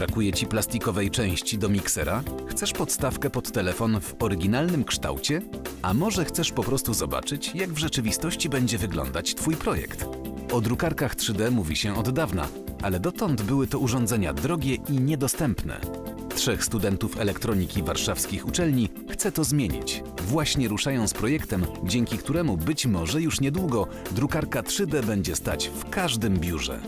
Brakuje ci plastikowej części do miksera? Chcesz podstawkę pod telefon w oryginalnym kształcie? A może chcesz po prostu zobaczyć, jak w rzeczywistości będzie wyglądać Twój projekt? O drukarkach 3D mówi się od dawna, ale dotąd były to urządzenia drogie i niedostępne. Trzech studentów elektroniki warszawskich uczelni chce to zmienić. Właśnie ruszają z projektem, dzięki któremu być może już niedługo drukarka 3D będzie stać w każdym biurze.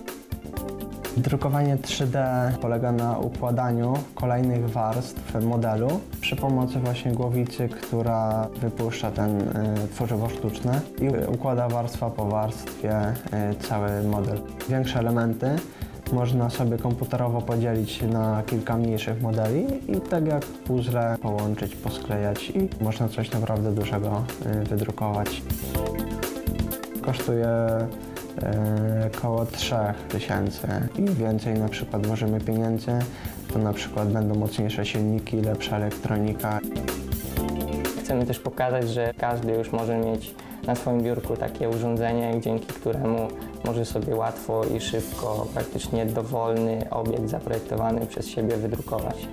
Drukowanie 3D polega na układaniu kolejnych warstw modelu przy pomocy właśnie głowicy, która wypuszcza ten y, tworzywo sztuczne i układa warstwa po warstwie y, cały model. Większe elementy można sobie komputerowo podzielić na kilka mniejszych modeli i tak jak puzzle połączyć, posklejać i można coś naprawdę dużego y, wydrukować. Kosztuje około 3000 i więcej na przykład włożymy pieniędzy, to na przykład będą mocniejsze silniki, lepsza elektronika. Chcemy też pokazać, że każdy już może mieć na swoim biurku takie urządzenie, dzięki któremu może sobie łatwo i szybko, praktycznie dowolny obiekt zaprojektowany przez siebie wydrukować.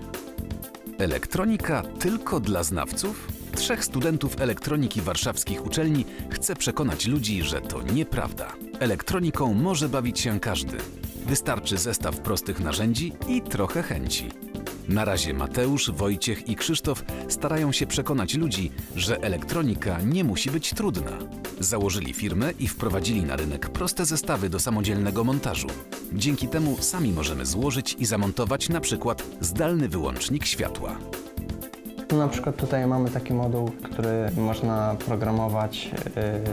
Elektronika tylko dla znawców? Trzech studentów elektroniki warszawskich uczelni chce przekonać ludzi, że to nieprawda. Elektroniką może bawić się każdy. Wystarczy zestaw prostych narzędzi i trochę chęci. Na razie Mateusz, Wojciech i Krzysztof starają się przekonać ludzi, że elektronika nie musi być trudna. Założyli firmę i wprowadzili na rynek proste zestawy do samodzielnego montażu. Dzięki temu sami możemy złożyć i zamontować na przykład zdalny wyłącznik światła. No, na przykład tutaj mamy taki moduł, który można programować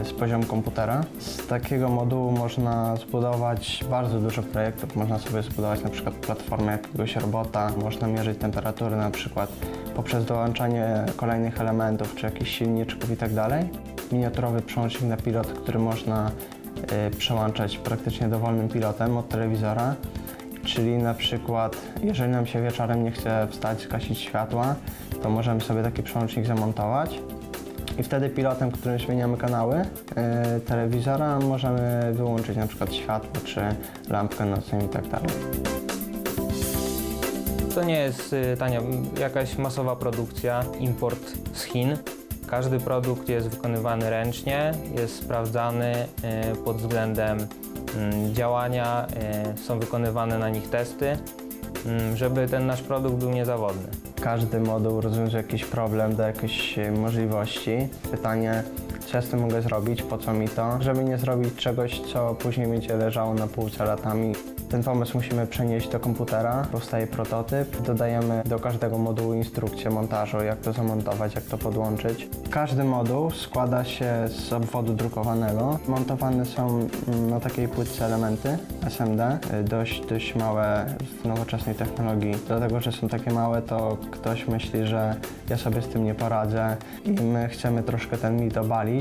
y, z poziomu komputera. Z takiego modułu można zbudować bardzo dużo projektów. Można sobie zbudować na przykład platformę jakiegoś robota, można mierzyć temperatury na przykład poprzez dołączanie kolejnych elementów czy jakichś silniczków i tak dalej. Miniaturowy przełącznik na pilot, który można y, przełączać praktycznie dowolnym pilotem od telewizora. Czyli na przykład, jeżeli nam się wieczorem nie chce wstać, zgasić światła, to możemy sobie taki przełącznik zamontować. I wtedy pilotem, którym zmieniamy kanały yy, telewizora, możemy wyłączyć na przykład światło czy lampkę nocną i tak dalej. To nie jest y, tania, jakaś masowa produkcja, import z Chin. Każdy produkt jest wykonywany ręcznie, jest sprawdzany y, pod względem działania, y, są wykonywane na nich testy, mm, żeby ten nasz produkt był niezawodny. Każdy moduł rozwiązuje jakiś problem, da jakieś e, możliwości. Pytanie, co ja z tym mogę zrobić, po co mi to, żeby nie zrobić czegoś, co później będzie leżało na półce latami. Ten pomysł musimy przenieść do komputera, powstaje prototyp, dodajemy do każdego modułu instrukcję montażu, jak to zamontować, jak to podłączyć. Każdy moduł składa się z obwodu drukowanego. Montowane są mm, na takiej płytce elementy SMD, dość, dość małe w nowoczesnej technologii. Dlatego, że są takie małe, to ktoś myśli, że ja sobie z tym nie poradzę i my chcemy troszkę ten mit obalić.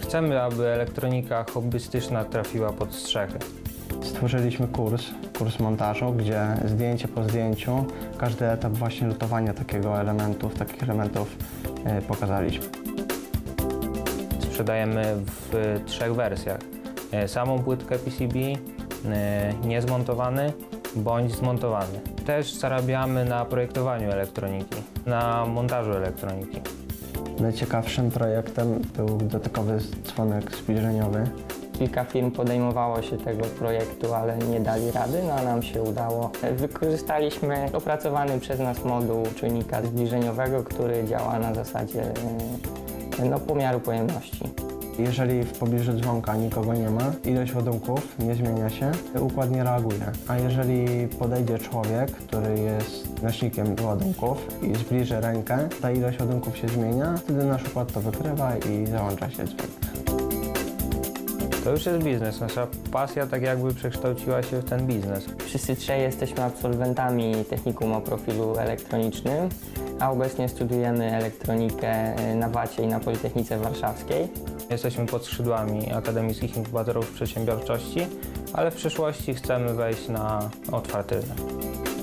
Chcemy, aby elektronika hobbystyczna trafiła pod strzechy. Stworzyliśmy kurs, kurs montażu, gdzie zdjęcie po zdjęciu, każdy etap właśnie lutowania takiego elementów, takich elementów y, pokazaliśmy. Sprzedajemy w trzech wersjach. E, Samą płytkę PCB, e, niezmontowany bądź zmontowany. Też zarabiamy na projektowaniu elektroniki, na montażu elektroniki. Najciekawszym projektem był dotykowy dzwonek zbliżeniowy. Kilka firm podejmowało się tego projektu, ale nie dali rady, no a nam się udało. Wykorzystaliśmy opracowany przez nas moduł czujnika zbliżeniowego, który działa na zasadzie e, no, pomiaru pojemności. Jeżeli w pobliżu dzwonka nikogo nie ma, ilość ładunków nie zmienia się, układ nie reaguje. A jeżeli podejdzie człowiek, który jest nośnikiem ładunków i zbliży rękę, ta ilość ładunków się zmienia, wtedy nasz układ to wykrywa i załącza się dzwonek. To już jest biznes. Nasza pasja tak jakby przekształciła się w ten biznes. Wszyscy trzej jesteśmy absolwentami technikum o profilu elektronicznym, a obecnie studiujemy elektronikę e, na WACie i na Politechnice Warszawskiej. Jesteśmy pod skrzydłami akademickich inkubatorów przedsiębiorczości, ale w przyszłości chcemy wejść na otwarty rynek.